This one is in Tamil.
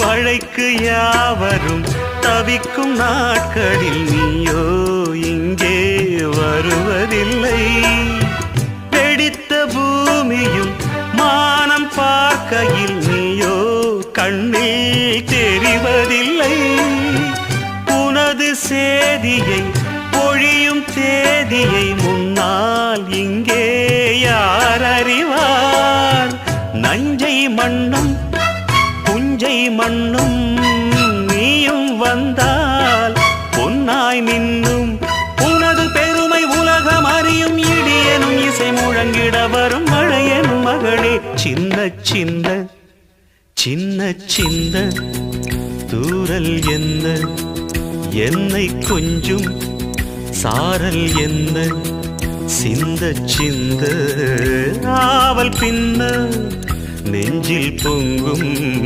மழைக்கு யாவரும் தவிக்கும் நாட்களில் நீயோ இங்கே வருவதில்லை. வெடித்த பூமியும் மானம் பார்க்கையில் நீயோ கண்ணில் தெரிவதில்லை. உனது சேதியை பொழியும் தேதியை முன்னால் இங்கே யார் அறிவார்? நஞ்சை மண்ணும் புஞ்சை மண்ணும் நீயும் வந்தால் பொன்னாய் மின்னும். உனது பெருமை உலகம் அறியும் இடியனும் இசை முழங்கிட வரும் மழையனும் மகளே. சின்ன சின்ன சின்ன சின்ன தூரல் என்ன? என்னை கொஞ்சும் சாரல் என்ன? சிந்த சிந்த ஆவல் பின்ன நெஞ்சில் பொங்கும்